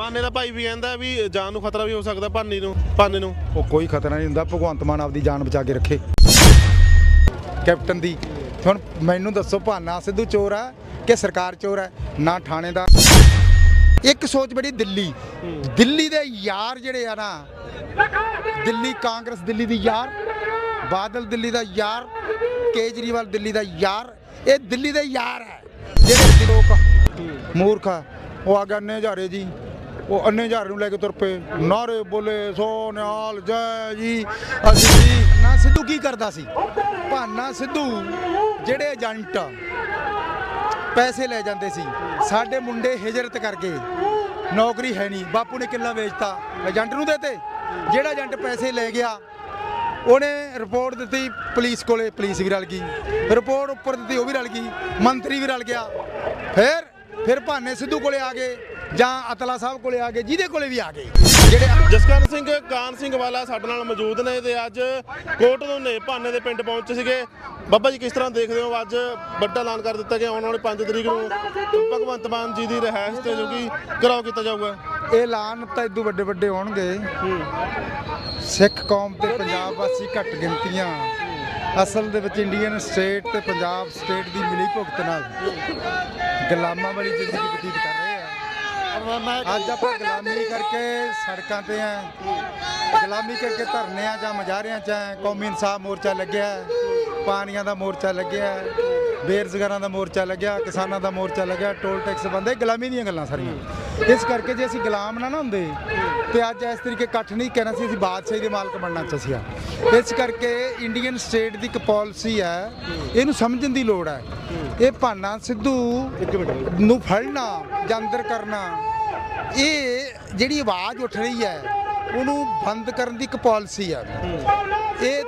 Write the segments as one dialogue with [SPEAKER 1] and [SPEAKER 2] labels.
[SPEAKER 1] ਭਾਨੇ ਦਾ ਭਾਈ ਵੀ ਕਹਿੰਦਾ ਵੀ ਜਾਨ ਨੂੰ ਖਤਰਾ ਵੀ ਹੋ ਸਕਦਾ ਭਾਨੀ ਨੂੰ, ਭਾਨੇ ਨੂੰ।
[SPEAKER 2] ਉਹ ਕੋਈ ਖਤਰਾ ਨਹੀਂ ਹੁੰਦਾ, ਭਗਵੰਤ ਮਾਨ ਆਪਦੀ ਜਾਨ ਬਚਾ ਕੇ ਰੱਖੇ। ਕੈਪਟਨ ਦੀ। ਹੁਣ ਮੈਨੂੰ ਦੱਸੋ, ਭਾਨਾ ਸਿੱਧੂ ਚੋਰ ਆ ਕਿ ਸਰਕਾਰ ਚੋਰ ਹੈ ਨਾ ਥਾਣੇ ਦਾ ਇੱਕ ਸੋਚ ਬੜੀ ਦਿੱਲੀ। ਦਿੱਲੀ ਦੇ ਯਾਰ ਜਿਹੜੇ ਆ ਨਾ, ਦਿੱਲੀ ਕਾਂਗਰਸ ਦਿੱਲੀ ਦੀ ਯਾਰ, ਬਾਦਲ ਦਿੱਲੀ ਦਾ ਯਾਰ, ਕੇਜਰੀਵਾਲ ਦਿੱਲੀ ਦਾ ਯਾਰ, ਇਹ ਦਿੱਲੀ ਦੇ ਯਾਰ ਹੈ। ਜਿਹੜੇ ਲੋਕ ਮੂਰਖ ਉਹ ਆ ਗਏ ਅੰਨੇ ਹਜ਼ਾਰੇ ਜੀ। ਉਹ ਅੰਨੇ ਹਜ਼ਾਰੇ ਨੂੰ ਲੈ ਕੇ ਤੁਰ ਪਏ। ਨਾਰੇ ਬੋਲੇ ਸੋ ਨਿਹਾਲ ਜੈ ਜੀ ਅਸੀਂ ਜੀ ਨਾ ਸਿੱਧੂ ਕੀ ਕਰਦਾ ਸੀ? ਭਾਨਾ ਸਿੱਧੂ ਜਿਹੜੇ ਏਜੰਟ ਪੈਸੇ ਲੈ ਜਾਂਦੇ ਸੀ ਸਾਡੇ ਮੁੰਡੇ ਹਿਜਰਤ ਕਰ ਗਏ ਨੌਕਰੀ ਹੈ ਨਹੀਂ। ਬਾਪੂ ਨੇ ਕਿੱਲਾ ਵੇਚਤਾ ਏਜੰਟ ਨੂੰ ਦੇਤੇ। ਜਿਹੜਾ ਏਜੰਟ ਪੈਸੇ ਲੈ ਗਿਆ ਉਹਨੇ ਰਿਪੋਰਟ ਦਿੱਤੀ ਪੁਲਿਸ ਕੋਲੇ ਪੁਲਿਸ ਵੀ ਰਲ ਗਈ। ਰਿਪੋਰਟ ਉੱਪਰ ਦਿੱਤੀ ਉਹ ਵੀ ਰਲ ਗਈ। ਮੰਤਰੀ ਵੀ ਰਲ ਗਿਆ। ਫਿਰ ਫਿਰ ਭਾਨੇ ਸਿੱਧੂ ਕੋਲੇ ਆ ਗਏ। ਜਾਂ ਅਤਲਾ ਸਾਹਿਬ ਕੋਲੇ ਆ ਗਏ ਜਿਹਦੇ ਕੋਲੇ ਵੀ ਆ ਗਏ। ਜਿਹੜੇ
[SPEAKER 1] ਜਸਕਰਨ ਸਿੰਘ ਕਾਨ ਸਿੰਘ ਵਾਲਾ ਸਾਡੇ ਨਾਲ ਮੌਜੂਦ ਨੇ ਤੇ ਅੱਜ ਕੋਟ ਨੂੰ ਨੇ ਭਾਨੇ ਦੇ ਪਿੰਡ ਪਹੁੰਚੇ ਸੀਗੇ। ਬਾਬਾ ਜੀ ਕਿਸ ਤਰ੍ਹਾਂ ਦੇਖਦੇ ਹੋ? ਅੱਜ ਵੱਡਾ ਐਲਾਨ ਕਰ ਦਿੱਤਾ ਗਿਆ। ਆਉਣ ਵਾਲੇ 5 ਤਰੀਕ ਨੂੰ ਭਗਵੰਤ ਮਾਨ ਜੀ ਦੀ ਰਹਿائش ਤੇ ਜੋ ਕਿ ਕਰਾਉ ਕੀਤਾ ਜਾਊਗਾ।
[SPEAKER 2] ਇਹ ਐਲਾਨ ਤਾਂ ਇਦੋਂ ਵੱਡੇ ਵੱਡੇ ਹੋਣਗੇ। ਸਿੱਖ ਕੌਮ ਤੇ ਪੰਜਾਬ ਵਾਸੀ ਘੱਟ ਗਿਣਤੀਆਂ। ਅਸਲ ਦੇ ਵਿੱਚ ਇੰਡੀਅਨ ਸਟੇਟ ਤੇ ਪੰਜਾਬ ਸਟੇਟ ਦੀ ਮਿਲੀ ਭੁਗਤ ਨਾਲ। ਗੁਲਾਮਾਂ ਵਾਲੀ ਜ਼ਿੰਦਗੀ ਬਤੀਤ ਕਰ ਅੱਜ ਆਪਾਂ ਗੁਲਾਮੀ ਕਰਕੇ ਸੜਕਾਂ ਤੇ ਆ। ਗੁਲਾਮੀ ਕਰਕੇ ਧਰਨਿਆਂ ਜਾਂ ਮੁਜ਼ਾਹਰਿਆਂ ਚ ਆ। ਕੌਮੀ ਇਨਸਾਫ ਮੋਰਚਾ ਲੱਗਿਆ ਪਾਣੀਆਂ ਦਾ ਮੋਰਚਾ ਲੱਗਿਆ ਹੈ, ਬੇਰੁਜ਼ਗਾਰਾਂ ਦਾ ਮੋਰਚਾ ਲੱਗਿਆ ਕਿਸਾਨਾਂ ਦਾ ਮੋਰਚਾ ਲੱਗਿਆ। ਟੋਲ ਟੈਕਸ ਬੰਦੇ ਗੁਲਾਮੀ ਦੀਆਂ ਗੱਲਾਂ ਸਾਰੀਆਂ। ਇਸ ਕਰਕੇ ਜੇ ਅਸੀਂ ਗੁਲਾਮ ਨਾ ਨਾ ਹੁੰਦੇ ਤੇ ਅੱਜ ਇਸ ਤਰੀਕੇ ਇਕੱਠ ਨਹੀਂ ਕਹਿਣਾ ਸੀ ਅਸੀਂ ਬਾਦਸ਼ਾਹੀ ਦੇ ਮਾਲਕ ਬਣਨਾ ਚਾਹੀਦਾ ਇਸ ਕਰਕੇ ਇੰਡੀਅਨ ਸਟੇਟ ਦੀ ਇੱਕ ਪਾਲਿਸੀ ਹੈ ਇਹਨੂੰ ਸਮਝਣ ਦੀ ਲੋੜ ਹੈ। ਇਹ ਭਾਨਾ ਸਿੱਧੂ ਨੂੰ ਫੜਨਾ ਜਾਂ ਅੰਦਰ ਕਰਨਾ ਇਹ ਜਿਹੜੀ ਆਵਾਜ਼ ਉੱਠ ਰਹੀ ਹੈ ਉਹਨੂੰ ਬੰਦ ਕਰਨ ਦੀ ਇੱਕ ਪਾਲਿਸੀ ਹੈ। ਇਹ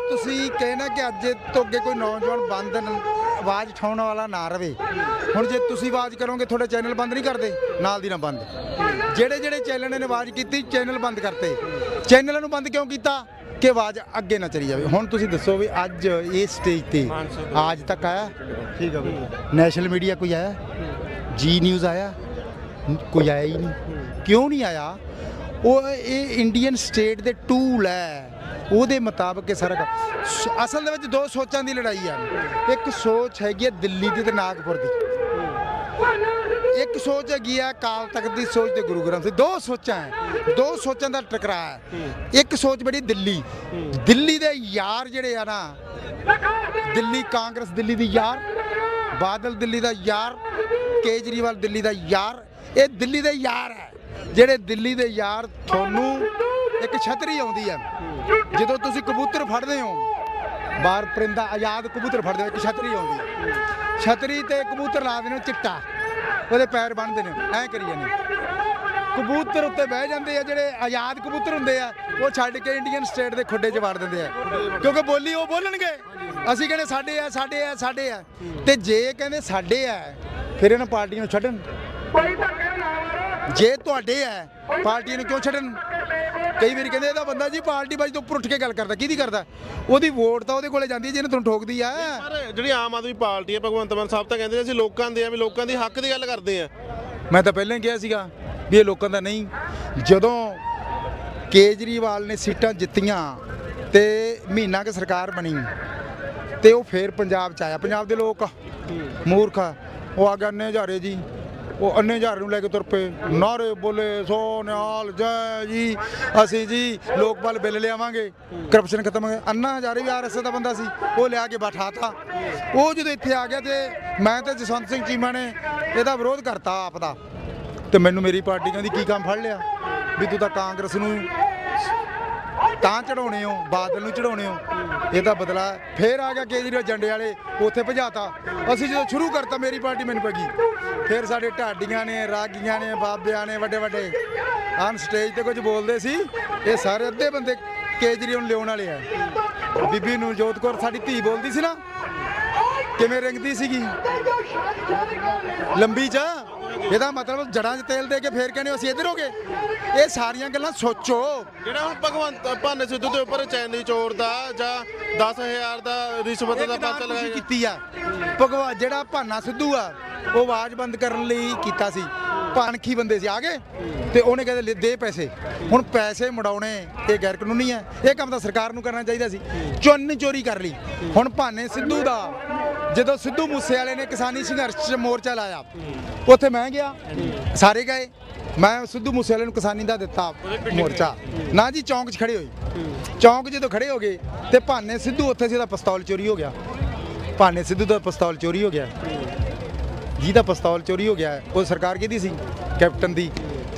[SPEAKER 2] ਤੁਸੀਂ ਕਹਿਣਾ ਕਿ ਅੱਜ ਤੋਂ ਅੱਗੇ ਕੋਈ ਨੌਜਵਾਨ ਬੰਦ ਨ- ਆਵਾਜ਼ ਉਠਾਉਣ ਵਾਲਾ ਨਾ ਰਵੇ। ਹੁਣ ਜੇ ਤੁਸੀਂ ਆਵਾਜ਼ ਕਰੋਗੇ ਤੁਹਾਡੇ ਚੈਨਲ ਬੰਦ ਨਹੀਂ ਕਰਦੇ ਨਾਲ ਦੀ ਨਾਲ ਬੰਦ। ਜਿਹੜੇ ਜਿਹੜੇ ਚੈਨਲ ਨੇ ਆਵਾਜ਼ ਕੀਤੀ ਚੈਨਲ ਬੰਦ ਕਰਤੇ। ਚੈਨਲਾਂ ਨੂੰ ਬੰਦ ਕਿਉਂ ਕੀਤਾ? ਕਿ ਆਵਾਜ਼ ਅੱਗੇ ਨਾ ਚਲੀ ਜਾਵੇ। ਹੁਣ ਤੁਸੀਂ ਦੱਸੋ ਵੀ ਅੱਜ ਇਹ ਸਟੇਜ ਤੇ ਅੱਜ ਤੱਕ ਆਇਆ?
[SPEAKER 1] ਠੀਕ ਆ
[SPEAKER 2] ਨੈਸ਼ਨਲ ਮੀਡੀਆ ਕੋਈ ਆਇਆ? ਜੀ ਨਿਊਜ਼ ਆਇਆ? ਕੋਈ ਆਇਆ ਹੀ ਨਹੀਂ। ਕਿਉਂ ਨਹੀਂ ਆਇਆ? ਉਹ ਇਹ ਇੰਡੀਅਨ ਸਟੇਟ ਦੇ ਟੂਲ ਹੈ। ਉਹਦੇ ਮੁਤਾਬਕ ਇਹ ਸਾਰਾ ਕੰਮ- ਸ- ਅਸਲ ਦੇ ਵਿੱਚ ਦੋ ਸੋਚਾਂ ਦੀ ਲੜਾਈ ਆ। ਇੱਕ ਸੋਚ ਹੈਗੀ ਹੈ ਦਿੱਲੀ ਦੀ ਤੇ ਨਾਗਪੁਰ ਦੀ। ਇੱਕ ਸੋਚ ਹੈਗੀ ਆ ਕਾਲ ਤਖਤ ਦੀ, ਸੋਚ ਤੇ ਗੁਰੂ ਗ੍ਰੰਥ ਦੀ। ਦੋ ਸੋਚਾਂ ਹੈ ਦੋ ਸੋਚਾਂ ਦਾ ਟਕਰਾਅ ਹੈ ਇੱਕ ਸੋਚ ਬੜੀ ਦਿੱਲੀ। ਦਿੱਲੀ ਦੇ ਯਾਰ ਜਿਹੜੇ ਆ ਨਾ, ਦਿੱਲੀ ਕਾਂਗਰਸ ਦਿੱਲੀ ਦੀ ਯਾਰ, ਬਾਦਲ ਦਿੱਲੀ ਦਾ ਯਾਰ, ਕੇਜਰੀਵਾਲ ਦਿੱਲੀ ਦਾ ਯਾਰ, ਇਹ ਦਿੱਲੀ ਦੇ ਯਾਰ ਹੈ ਜਿਹੜੇ ਦਿੱਲੀ ਦੇ ਯਾਰ ਤੁਹਾਨੂੰ ਇੱਕ ਛਤਰੀ ਆਉਂਦੀ ਹੈ ਜਦੋਂ ਤੁਸੀਂ ਕਬੂਤਰ ਫੜਦੇ ਹੋ ਬਾਹਰ ਪਰਿੰਦਾ ਆਜ਼ਾਦ ਕਬੂਤਰ ਫੜਦੇ ਹੋ, ਇੱਕ ਛਤਰੀ ਆਉਂਦੀ। ਹੈ ਛਤਰੀ ਤੇ ਕਬੂਤਰ ਲਾ ਦੇਣੇ, ਚਿੱਟਾ। ਉਹਦੇ ਪੈਰ ਬੰਨਦੇ ਨੇ ਐਂ ਕਰੀ ਜਾਂਦੇ। ਕਬੂਤਰ ਉੱਤੇ ਬਹਿ ਜਾਂਦੇ ਆ, ਜਿਹੜੇ ਆਜ਼ਾਦ ਕਬੂਤਰ ਹੁੰਦੇ ਆ, ਉਹ ਛੱਡ ਕੇ ਇੰਡੀਅਨ ਸਟੇਟ ਦੇ ਖੁੱਡੇ 'ਚ ਵੜ ਦਿੰਦੇ ਆ। ਕਿਉਂਕਿ ਬੋਲੀ ਉਹ ਬੋਲਣਗੇ। ਅਸੀਂ ਕਹਿੰਦੇ, ਸਾਡੇ ਆ ਸਾਡੇ ਆ ਸਾਡੇ ਆ। ਤੇ ਜੇ ਕਹਿੰਦੇ, ਸਾਡੇ ਆ, ਫਿਰ ਇਹਨਾਂ ਪਾਰਟੀਆਂ ਨੂੰ ਛੱਡਣ। ਜੇ ਤੁਹਾਡੇ ਆ, ਪਾਰਟੀਆਂ ਨੂੰ ਕਿਉਂ ਛੱਡਣ? ਕਈ ਵਾਰੀ ਕਹਿੰਦੇ ਇਹਦਾ ਬੰਦਾ ਜੀ ਪਾਰਟੀ ਬਾਜੀ ਤੋਂ ਉੱਪਰ ਉੱਠ ਕੇ ਗੱਲ ਕਰਦਾ ਕਿਹਦੀ ਕਰਦਾ? ਉਹਦੀ ਵੋਟ ਤਾਂ ਉਹਦੇ ਕੋਲੇ ਜਾਂਦੀ ਹੈ ਜਿਹਨੇ ਤੁਹਾਨੂੰ ਠੋਕਦੀ ਆ।
[SPEAKER 1] ਪਰ ਜਿਹੜੀ ਆਮ ਆਦਮੀ ਪਾਰਟੀ ਹੈ ਭਗਵੰਤ ਮਾਨ ਸਾਹਿਬ ਤਾਂ ਕਹਿੰਦੇ ਨੇ ਅਸੀਂ ਲੋਕਾਂ ਦੇ ਆ ਵੀ ਲੋਕਾਂ ਦੀ ਹੱਕ ਦੀ ਗੱਲ ਕਰਦੇ ਆ।
[SPEAKER 2] ਮੈਂ ਤਾਂ ਪਹਿਲਾਂ ਹੀ ਕਿਹਾ ਸੀਗਾ ਵੀ ਇਹ ਲੋਕਾਂ ਦਾ ਨਹੀਂ। ਜਦੋਂ ਕੇਜਰੀਵਾਲ ਨੇ ਸੀਟਾਂ ਜਿੱਤੀਆਂ ਤੇ ਮਹੀਨਾ ਕੁ ਸਰਕਾਰ ਬਣੀ ਤੇ ਉਹ ਫੇਰ ਪੰਜਾਬ ਚ ਆਇਆ। ਪੰਜਾਬ ਦੇ ਲੋਕ ਮੂਰਖ। ਉਹ ਆ ਗਏ ਅੰਨੇ ਹਜ਼ਾਰੇ ਜੀ। ਉਹ ਅੰਨੇ ਹਜ਼ਾਰੇ ਨੂੰ ਲੈ ਕੇ ਤੁਰ ਪਏ। ਨਾਰੇ ਬੋਲੇ ਸੋ ਨਿਹਾਲ ਜੈ ਜੀ, ਅਸੀਂ ਜੀ ਲੋਕਪਾਲ ਬਿੱਲ ਲਿਆਵਾਂਗੇ ਕਰਪਸ਼ਨ ਖਤਮ ਅੰਨਾ ਹਜ਼ਾਰੇ ਵੀ ਆਰਐਸਐਸ ਦਾ ਬੰਦਾ ਸੀ, ਉਹ ਲਿਆ ਕੇ ਬਿਠਾਤਾ। ਉਹ ਜਦੋਂ ਇੱਥੇ ਆ ਗਿਆ ਤੇ ਮੈਂ ਤੇ ਜਸਵੰਤ ਸਿੰਘ ਚੀਮਾ ਨੇ ਇਹਦਾ ਵਿਰੋਧ ਕਰਤਾ ਆਪ ਦਾ। ਤੇ ਮੈਨੂੰ ਮੇਰੀ ਪਾਰਟੀ ਕਹਿੰਦੀ, ਕੀ ਕੰਮ ਫੜ ਲਿਆ? ਵੀ ਤੂੰ ਤਾਂ ਕਾਂਗਰਸ ਨੂੰ ਤਾਂ ਚੜਾਉਣੇ ਹੋ, ਬਾਦਲ ਨੂੰ ਚੜਾਉਣੇ ਹੋ। ਇਹ ਤਾਂ ਬਦਲਾ ਹੈ। ਫੇਰ ਆ ਗਿਆ ਕੇਜਰੀਵਾਲ ਜੰਡੇ ਵਾਲੇ, ਉੱਥੇ ਭਜਾਤਾ। ਅਸੀਂ ਜਦੋਂ ਸ਼ੁਰੂ ਕਰਤਾ, ਮੇਰੀ ਪਾਰਟੀ ਮੈਨੂੰ ਪਗੀ ਫਿਰ ਸਾਡੇ ਢਾਡੀਆਂ ਨੇ, ਰਾਗੀਆਂ ਨੇ, ਬਾਬਿਆਂ ਨੇ, ਵੱਡੇ ਵੱਡੇ। ਆਨ ਸਟੇਜ ਤੇ ਕੁਝ ਬੋਲਦੇ ਸੀ, ਇਹ ਸਾਰੇ ਅੱਧੇ ਬੰਦੇ ਕੇਜਰੀਵਾਲ ਨੂੰ ਲਿਆਉਣ ਵਾਲੇ ਆ। ਬੀਬੀ ਨੂੰ ਕੌਰ ਸਾਡੀ ਧੀ ਬੋਲਦੀ ਸੀ ਨਾ, ਕਿਵੇਂ ਰਿੰਗਦੀ ਸੀਗੀ? ਲੰਬੀ ਚ? ਇਹਦਾ ਮਤਲਬ ਜੜਾਂ 'ਚ ਤੇਲ ਦੇ ਕੇ ਫੇਰ ਕਹਿੰਦੇ ਹੋ ਅਸੀਂ ਇੱਧਰ ਹੋ ਗਏ। ਇਹ ਸਾਰੀਆਂ ਗੱਲਾਂ ਸੋਚੋ।
[SPEAKER 1] ਜਿਹੜਾ ਹੁਣ ਭਗਵੰਤ ਭਾਨੇ ਸਿੱਧੂ ਦੇ ਉੱਪਰ ਚੈਨੀ ਚੋਰ ਦਾ ਜਾਂ 10000 ਦਾ ਰਿਸ਼ਵਤ ਦਾ ਪਰਚਾ ਲਗਾਇਆ।
[SPEAKER 2] ਕੀਤੀ ਆ? ਭਗਵਾ ਜਿਹੜਾ ਭਾਨਾ ਸਿੱਧੂ ਆ ਉਹ ਆਵਾਜ਼ ਬੰਦ ਕਰਨ ਲਈ ਕੀਤਾ ਸੀ। ਪਾਣਖੀ ਬੰਦੇ ਸੀ ਆ ਗਏ? ਤੇ ਉਹਨੇ ਕਹਿੰਦੇ ਦੇ ਪੈਸੇ। ਹੁਣ ਪੈਸੇ ਮੜਾਉਣੇ ਇਹ ਗੈਰ ਕਾਨੂੰਨੀ ਹੈ ਇਹ ਕੰਮ ਤਾਂ ਸਰਕਾਰ ਨੂੰ ਕਰਨਾ ਚਾਹੀਦਾ ਸੀ। ਚੁੰਨ ਚੋਰੀ ਕਰ ਲਈ। ਹੁਣ ਭਾਨੇ ਸਿੱਧੂ ਦਾ ਜਦੋਂ ਸਿੱਧੂ ਮੂਸੇ ਵਾਲੇ ਨੇ ਕਿਸਾਨੀ ਸੰਘਰਸ਼ 'ਚ ਮੋਰਚਾ ਲਾਇਆ, ਉੱਥੇ ਮੈਂ ਗਿਆ। ਸਾਰੇ ਗਏ। ਮੈਂ ਸਿੱਧੂ ਮੂਸੇ ਵਾਲੇ ਨੂੰ ਕਿਸਾਨੀ ਦਾ ਦਿੱਤਾ ਮੋਰਚਾ। ਨਾ ਜੀ, ਚੌਂਕ 'ਚ ਖੜੇ ਹੋਏ। ਚੌਂਕ ਜਦੋਂ ਖੜੇ ਹੋ ਗਏ ਤੇ ਭਾਨੇ ਸਿੱਧੂ ਉੱਥੇ ਸੀ ਉਹਦਾ ਪਿਸਤੌਲ ਚੋਰੀ ਹੋ ਗਿਆ। ਭਾਨੇ ਸਿੱਧੂ ਦਾ ਪਿਸਤੌਲ ਚੋਰੀ ਹੋ ਗਿਆ। ਜਿਹਦਾ ਪਿਸਤੌਲ ਚੋਰੀ ਹੋ ਗਿਆ। ਉਹ ਸਰਕਾਰ ਕਿਹਦੀ ਸੀ? ਕੈਪਟਨ ਦੀ।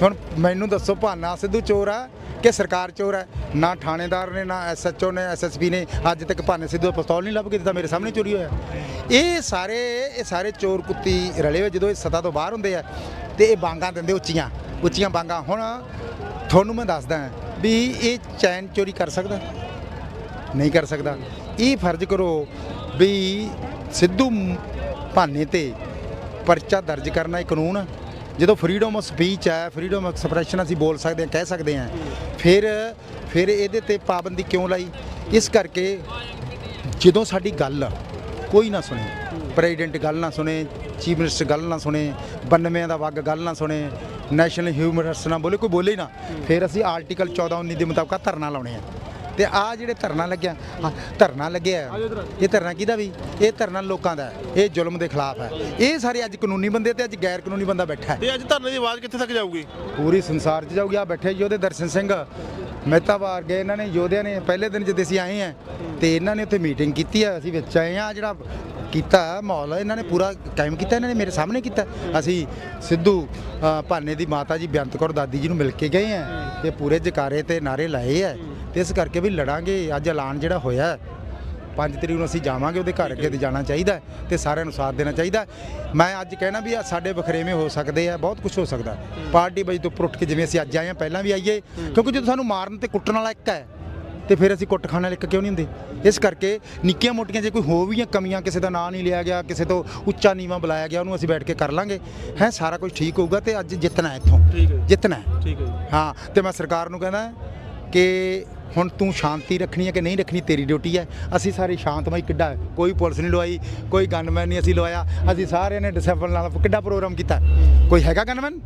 [SPEAKER 2] ਹੁਣ ਮੈਨੂੰ ਦੱਸੋ ਭਾਨਾ ਸਿੱਧੂ ਚੋਰ ਆ ਕਿ ਸਰਕਾਰ ਚੋਰ ਹੈ ਨਾ ਥਾਣੇਦਾਰ ਨੇ, ਨਾ ਐਸਐਚਓ ਨੇ, ਐਸਐਸਪੀ ਨੇ ਅੱਜ ਤੱਕ ਭਾਨੇ ਸਿੱਧੂ ਦਾ ਪਿਸਤੌਲ ਨਹੀਂ ਲੱਭ ਕੇ ਦਿੱਤਾ, ਮੇਰੇ ਸਾਹਮਣੇ ਚੋਰੀ ਹੋਇਆ। ਇਹ ਸਾਰੇ ਇਹ ਸਾਰੇ ਚੋਰ ਕੁੱਤੀ ਰਲੇ ਹੋਏ, ਜਦੋਂ ਇਹ ਸਤਾ ਤੋਂ ਬਾਹਰ ਹੁੰਦੇ ਆ, ਤੇ ਇਹ ਬਾਂਗਾਂ ਦਿੰਦੇ ਉੱਚੀਆਂ ਉੱਚੀਆਂ ਬਾਂਗਾਂ। ਹੁਣ ਤੁਹਾਨੂੰ ਮੈਂ ਦੱਸਦਾ ਵੀ ਇਹ ਚੈਨ ਚੋਰੀ ਕਰ ਸਕਦਾ? ਨਹੀਂ ਕਰ ਸਕਦਾ। ਇਹ ਫਰਜ਼ ਕਰੋ ਵੀ ਸਿੱਧੂ ਭਾਨੇ ਤੇ ਪਰਚਾ ਦਰਜ ਕਰਨਾ ਇਹ ਕਾਨੂੰਨ ਹੈ। ਜਦੋਂ ਫਰੀडम ਆਫ ਸਪੀਚ ਹੈ ਫਰੀडਮ ਆਫ ਐਕਸਪ੍ਰੈਸ਼ਨ ਅਸੀਂ ਬੋਲ ਸਕਦੇ ਹਾਂ, ਕਹਿ ਸਕਦੇ ਹਾਂ, ਫਿਰ ਫਿਰ ਇਹਦੇ ਤੇ ਪਾਬੰਦੀ ਕਿਉਂ ਲਾਈ? ਇਸ ਕਰਕੇ ਜਦੋਂ ਸਾਡੀ ਗੱਲ ਕੋਈ ਨਾ ਸੁਣੇ ਪ੍ਰੈਜ਼ੀਡੈਂਟ ਗੱਲ ਨਾ ਸੁਣੇ ਚੀਫ ਮਿਨਿਸਟਰ ਗੱਲ ਨਾ ਸੁਣੇ 92 ਦਾ ਵੱਗ ਗੱਲ ਨਾ ਸੁਣੇ ਨੈਸ਼ਨਲ ਹਿਊਮਨ ਰਾਈਟਸ ਨਾ ਬੋਲੇ, ਕੋਈ ਬੋਲੇ ਨਾ, ਫਿਰ ਅਸੀਂ ਆਰਟੀਕਲ 14 19 ਦੇ ਮੁਤਾਬਕ ਧਰਨਾ ਲਾਉਣੇ ਆ। ਤੇ ਆ ਜਿਹੜੇ ਧਰਨਾ ਲੱਗਿਆ ਧਰਨਾ ਲੱਗਿਆ ਇਹ ਧਰਨਾ ਕਿਹਦਾ ਵੀ? ਇਹ ਧਰਨਾ ਲੋਕਾਂ ਦਾ ਹੈ, ਇਹ ਜ਼ੁਲਮ ਦੇ ਖਿਲਾਫ ਹੈ। ਇਹ ਸਾਰੇ ਅੱਜ ਕਾਨੂੰਨੀ ਬੰਦੇ ਤੇ ਅੱਜ ਗੈਰ ਕਾਨੂੰਨੀ ਬੰਦਾ ਬੈਠਾ ਹੈ।
[SPEAKER 1] ਤੇ ਅੱਜ ਧਰਨੇ ਦੀ ਆਵਾਜ਼ ਕਿੱਥੇ ਤੱਕ ਜਾਊਗੀ?
[SPEAKER 2] ਪੂਰੀ ਸੰਸਾਰ 'ਚ ਜਾਊਗੀ। ਆ ਬੈਠੇ ਯੋਧੇ ਦਰਸ਼ਨ ਸਿੰਘ। ਮਹਿਤਾ ਵਾਰ ਗਏ ਇਹਨਾਂ ਨੇ ਯੋਧਿਆਂ ਨੇ। ਪਹਿਲੇ ਦਿਨ ਜਦ ਅਸੀਂ ਆਏ ਆ ਤੇ ਇਹਨਾਂ ਨੇ ਉੱਥੇ ਮੀਟਿੰਗ ਕੀਤੀ ਆ ਅਸੀਂ ਵਿੱਚ ਆਏ ਆ ਜਿਹੜਾ ਕੀਤਾ ਮਾਹੌਲ ਇਹਨਾਂ ਨੇ ਪੂਰਾ ਕਾਇਮ ਕੀਤਾ ਇਹਨਾਂ ਨੇ ਮੇਰੇ ਸਾਹਮਣੇ ਕੀਤਾ। ਅਸੀਂ ਸਿੱਧੂ ਅ, ਭਾਨੇ ਦੀ ਮਾਤਾ ਜੀ ਬੇਅੰਤ ਕੌਰ ਦਾਦੀ ਜੀ ਨੂੰ ਮਿਲ ਕੇ ਗਏ ਆ ਤੇ ਪੂਰੇ ਜਕਾਰੇ ਤੇ ਨਾਰੇ ਲਾਏ ਆ ਤੇ ਇਸ ਕਰਕੇ ਵੀ ਲੜਾਂਗੇ। ਅੱਜ ਐਲਾਨ ਜਿਹੜਾ ਹੋਇਆ ਹੈ, 5 ਤਰੀਕ ਨੂੰ ਅਸੀਂ ਜਾਵਾਂਗੇ ਉਹਦੇ ਘਰ ਅੱਗੇ ਤੇ ਜਾਣਾ ਚਾਹੀਦਾ ਤੇ ਸਾਰਿਆਂ ਨੂੰ ਸਾਥ ਦੇਣਾ ਚਾਹੀਦਾ। ਮੈਂ ਅੱਜ ਕਹਿਣਾ ਵੀ ਆ ਸਾਡੇ ਵਖਰੇਵੇਂ ਹੋ ਸਕਦੇ ਆ ਬਹੁਤ ਕੁਝ ਹੋ ਸਕਦਾ। ਪਾਰਟੀ ਬਾਈ ਤੋਂ ਉੱਠ ਕੇ ਜਿਵੇਂ ਅਸੀਂ ਅੱਜ ਆਏ ਆ ਪਹਿਲਾਂ ਵੀ ਆਈਏ ਕਿਉਂਕਿ ਜਦੋਂ ਸਾਨੂੰ ਮਾਰਨ ਤੇ ਕੁੱਟਣ ਵਾਲਾ ਇੱਕ ਹੈ ਤੇ ਫਿਰ ਅਸੀਂ ਕੁੱਟ ਖਾਣ ਵਾਲੇ ਇੱਕ ਕਿਉਂ ਨਹੀਂ ਹੁੰਦੇ? ਇਸ ਕਰਕੇ ਨਿੱਕੀਆਂ ਮੋਟੀਆਂ ਜੇ ਕੋਈ ਹੋ ਵੀ ਕਮੀਆਂ ਕਿਸੇ ਦਾ ਨਾਂ ਨਹੀਂ ਲਿਆ ਗਿਆ ਕਿਸੇ ਤੋਂ ਉੱਚਾ ਨੀਵਾਂ ਬੁਲਾਇਆ ਗਿਆ ਉਹਨੂੰ ਅਸੀਂ ਬੈਠ ਕੇ ਕਰ ਲਾਂਗੇ। ਹੈ ਸਾਰਾ ਕੁਝ ਠੀਕ ਹੋਊਗਾ ਤੇ ਅੱਜ ਜਿੱਤਣਾ ਇੱਥੋਂ। ਜਿੱਤਣਾ
[SPEAKER 1] ਠੀਕ ਹਾਂ
[SPEAKER 2] ਤੇ ਮੈਂ ਸਰਕਾਰ ਨੂੰ ਕਹਿੰਦਾ ਕਿ ਹੁਣ ਤੂੰ ਸ਼ਾਂਤੀ ਰੱਖਣੀ ਹੈ ਕਿ ਨਹੀਂ ਰੱਖਣੀ? ਤੇਰੀ ਡਿਊਟੀ ਹੈ। ਅਸੀਂ ਸਾਰੇ ਸ਼ਾਂਤਮਈ ਕਿੱਡਾ ਕੋਈ ਪੁਲਿਸ ਨਹੀਂ ਲਵਾਈ, ਕੋਈ ਗਨਮੈਨ ਨਹੀਂ ਅਸੀਂ ਲਵਾਇਆ। ਅਸੀਂ ਸਾਰਿਆਂ ਨੇ ਡਿਸਪਲ ਨਾਲ ਕਿੱਡਾ ਪ੍ਰੋਗਰਾਮ ਕੀਤਾ। ਕੋਈ ਹੈਗਾ ਗਨਮੈਨ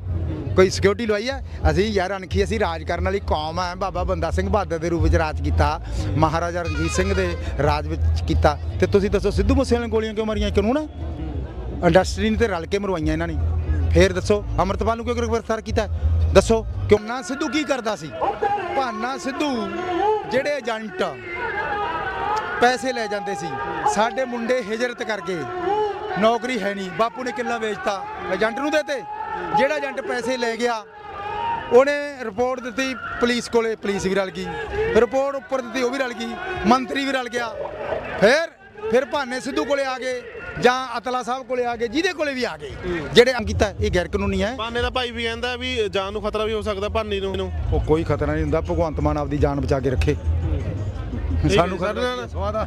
[SPEAKER 2] ਕੋਈ ਸਿਕਿਉਰਿਟੀ ਲਵਾਈ ਹੈ? ਅਸੀਂ ਯਾਰ ਅਣਖੀ, ਅਸੀਂ ਰਾਜ ਕਰਨ ਵਾਲੀ ਕੌਮ ਹੈ। ਬਾਬਾ ਬੰਦਾ ਸਿੰਘ ਬਹਾਦਰ ਦੇ ਰੂਪ ਵਿੱਚ ਰਾਜ ਕੀਤਾ। ਮਹਾਰਾਜਾ ਰਣਜੀਤ ਸਿੰਘ ਦੇ ਰਾਜ ਵਿੱਚ ਕੀਤਾ। ਤੇ ਤੁਸੀਂ ਦੱਸੋ, ਸਿੱਧੂ ਮੂਸੇਵਾਲੇ ਨੇ ਗੋਲੀਆਂ ਕਿਉਂ ਮਾਰੀਆਂ? ਕਾਨੂੰਨ ਹੈ? ਇੰਡਸਟਰੀ ਨੇ ਤੇ ਰਲ ਕੇ ਮਰਵਾਈਆਂ ਇਹਨਾਂ ਨੇ। ਫੇਰ ਦੱਸੋ, ਅਮਰਤਪਾਲ ਨੂੰ ਕਿਉਂ ਗ੍ਰਿਫਤਾਰ ਕੀਤਾ? ਦੱਸੋ, ਕਿਉਂ? ਨਾ ਸਿੱਧੂ ਕੀ ਕਰਦਾ ਸੀ? ਭਾਨਾ ਸਿੱਧੂ, ਜਿਹੜੇ ਏਜੰਟ ਪੈਸੇ ਲੈ ਜਾਂਦੇ ਸੀ, ਸਾਡੇ ਮੁੰਡੇ ਹਿਜਰਤ ਕਰਕੇ ਨੌਕਰੀ ਹੈ ਨਹੀਂ, ਬਾਪੂ ਨੇ ਕਿੱਲਾ ਵੇਚਤਾ ਏਜੰਟ ਨੂੰ ਦੇਤੇ। ਜਿਹੜਾ ਏਜੰਟ ਪੈਸੇ ਲੈ ਗਿਆ, ਉਹਨੇ ਰਿਪੋਰਟ ਦਿੱਤੀ ਪੁਲਿਸ ਕੋਲੇ, ਪੁਲਿਸ ਵੀ ਰਲ ਗਈ। ਰਿਪੋਰਟ ਉੱਪਰ ਦਿੱਤੀ, ਉਹ ਵੀ ਰਲ ਗਈ, ਮੰਤਰੀ ਵੀ ਰਲ ਗਿਆ। ਫਿਰ ਫਿਰ ਭਾਨੇ ਸਿੱਧੂ ਕੋਲੇ ਆ ਗਏ। ਜਾਂ ਅਤਲਾ ਸਾਹਿਬ ਕੋਲੇ ਆ ਗਏ ਜਿਹਦੇ ਕੋਲੇ ਵੀ ਆ ਗਏ। ਜਿਹੜੇ ਅੰਗ ਕੀਤਾ ਇਹ ਗੈਰ ਕਾਨੂੰਨੀ ਹੈ।
[SPEAKER 1] ਪਾਨੇ ਦਾ ਭਾਈ ਵੀ ਕਹਿੰਦਾ ਵੀ ਜਾਨ ਨੂੰ ਖਤਰਾ ਵੀ ਹੋ ਸਕਦਾ ਭਾਨੀ ਨੂੰ
[SPEAKER 2] ਉਹ ਕੋਈ ਖਤਰਾ ਨਹੀਂ ਹੁੰਦਾ ਭਗਵੰਤ ਮਾਨ ਆਪਦੀ ਜਾਨ ਬਚਾ ਕੇ ਰੱਖੇ। ਸਾਨੂੰ ਖਤਰਾ ਸਵਾਦਾ